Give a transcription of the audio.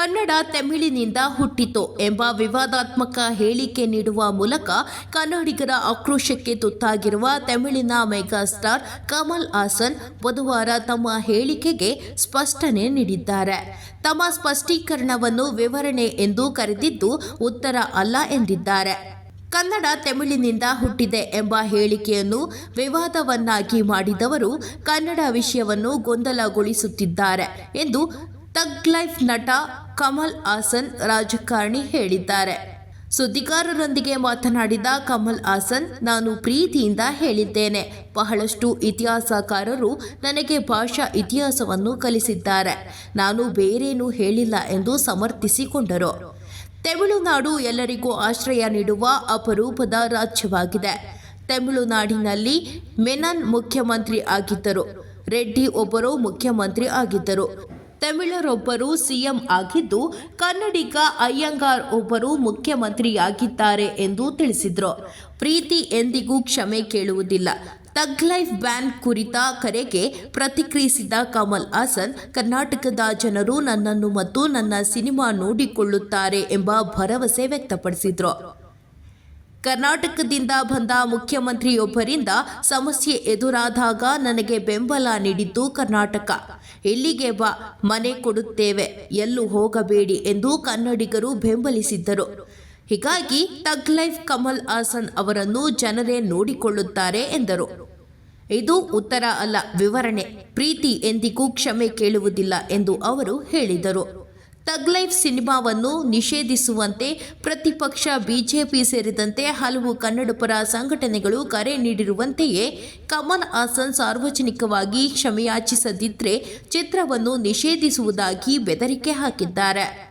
ಕನ್ನಡ ತಮಿಳಿನಿಂದ ಹುಟ್ಟಿತು ಎಂಬ ವಿವಾದಾತ್ಮಕ ಹೇಳಿಕೆ ನೀಡುವ ಮೂಲಕ ಕನ್ನಡಿಗರ ಆಕ್ರೋಶಕ್ಕೆ ತುತ್ತಾಗಿರುವ ತಮಿಳಿನ ಮೆಗಾಸ್ಟಾರ್ ಕಮಲ್ ಹಾಸನ್ ಬುಧವಾರ ತಮ್ಮ ಹೇಳಿಕೆಗೆ ಸ್ಪಷ್ಟನೆ ನೀಡಿದ್ದಾರೆ. ತಮ್ಮ ಸ್ಪಷ್ಟೀಕರಣವನ್ನು ವಿವರಣೆ ಎಂದು ಕರೆದಿದ್ದು ಉತ್ತರ ಅಲ್ಲ ಎಂದಿದ್ದಾರೆ. ಕನ್ನಡ ತಮಿಳಿನಿಂದ ಹುಟ್ಟಿದೆ ಎಂಬ ಹೇಳಿಕೆಯನ್ನು ವಿವಾದವನ್ನಾಗಿ ಮಾಡಿದವರು ಕನ್ನಡ ವಿಷಯವನ್ನು ಗೊಂದಲಗೊಳಿಸುತ್ತಿದ್ದಾರೆ ಎಂದು ತಗ್ ಲೈಫ್ ನಟ ಕಮಲ್ ಹಾಸನ್ ರಾಜಕಾರಣಿ ಹೇಳಿದ್ದಾರೆ. ಸುದ್ದಿಗಾರರೊಂದಿಗೆ ಮಾತನಾಡಿದ ಕಮಲ್ ಹಾಸನ್, ನಾನು ಪ್ರೀತಿಯಿಂದ ಹೇಳಿದ್ದೇನೆ. ಬಹಳಷ್ಟು ಇತಿಹಾಸಕಾರರು ನನಗೆ ಭಾಷಾ ಇತಿಹಾಸವನ್ನು ಕಲಿಸಿದ್ದಾರೆ. ನಾನು ಬೇರೇನೂ ಹೇಳಿಲ್ಲ ಎಂದು ಸಮರ್ಥಿಸಿಕೊಂಡರು. ತಮಿಳುನಾಡು ಎಲ್ಲರಿಗೂ ಆಶ್ರಯ ನೀಡುವ ಅಪರೂಪದ ರಾಜ್ಯವಾಗಿದೆ. ತಮಿಳುನಾಡಿನಲ್ಲಿ ಮೆನನ್ ಮುಖ್ಯಮಂತ್ರಿ ಆಗಿದ್ದರು. ರೆಡ್ಡಿ ಒಬ್ಬರು ಮುಖ್ಯಮಂತ್ರಿ ಆಗಿದ್ದರು. ತಮಿಳರೊಬ್ಬರು ಸಿಎಂ ಆಗಿದ್ದು, ಕನ್ನಡಿಗ ಅಯ್ಯಂಗಾರ್ ಒಬ್ಬರು ಮುಖ್ಯಮಂತ್ರಿಯಾಗಿದ್ದಾರೆ ಎಂದು ತಿಳಿಸಿದರು. ಪ್ರೀತಿ ಎಂದಿಗೂ ಕ್ಷಮೆ ಕೇಳುವುದಿಲ್ಲ. ತಗ್ ಲೈಫ್ ಬ್ಯಾನ್ ಕುರಿತ ಕರೆಗೆ ಪ್ರತಿಕ್ರಿಯಿಸಿದ ಕಮಲ್ ಹಾಸನ್, ಕರ್ನಾಟಕದ ಜನರು ನನ್ನನ್ನು ಮತ್ತು ನನ್ನ ಸಿನಿಮಾ ನೋಡಿಕೊಳ್ಳುತ್ತಾರೆ ಎಂಬ ಭರವಸೆ ವ್ಯಕ್ತಪಡಿಸಿದರು. ಕರ್ನಾಟಕದಿಂದ ಬಂದ ಮುಖ್ಯಮಂತ್ರಿಯೊಬ್ಬರಿಂದ ಸಮಸ್ಯೆ ಎದುರಾದಾಗ ನನಗೆ ಬೆಂಬಲ ನೀಡಿದ್ದು ಕರ್ನಾಟಕ. ಇಲ್ಲಿಗೆ ಬಾ, ಮನೆ ಕೊಡುತ್ತೇವೆ, ಎಲ್ಲೂ ಹೋಗಬೇಡಿ ಎಂದು ಕನ್ನಡಿಗರು ಬೆಂಬಲಿಸಿದ್ದರು. ಹೀಗಾಗಿ ತಗ್ ಲೈಫ್ ಕಮಲ್ ಹಾಸನ್ ಅವರನ್ನು ಜನರೇ ನೋಡಿಕೊಳ್ಳುತ್ತಾರೆ ಎಂದರು. ಇದು ಉತ್ತರ ಅಲ್ಲ, ವಿವರಣೆ, ಪ್ರೀತಿ ಎಂದಿಗೂ ಕ್ಷಮೆ ಕೇಳುವುದಿಲ್ಲ ಎಂದು ಅವರು ಹೇಳಿದರು. ತಗ್ ಲೈಫ್ ಸಿನಿಮಾವನ್ನು ನಿಷೇಧಿಸುವಂತೆ ಪ್ರತಿಪಕ್ಷ ಬಿಜೆಪಿ ಸೇರಿದಂತೆ ಹಲವು ಕನ್ನಡಪರ ಸಂಘಟನೆಗಳು ಕರೆ ನೀಡಿರುವಂತೆಯೇ ಕಮಲ್ ಹಾಸನ್ ಸಾರ್ವಜನಿಕವಾಗಿ ಕ್ಷಮೆಯಾಚಿಸದಿದ್ದರೆ ಚಿತ್ರವನ್ನು ನಿಷೇಧಿಸುವುದಾಗಿ ಬೆದರಿಕೆ ಹಾಕಿದ್ದಾರೆ.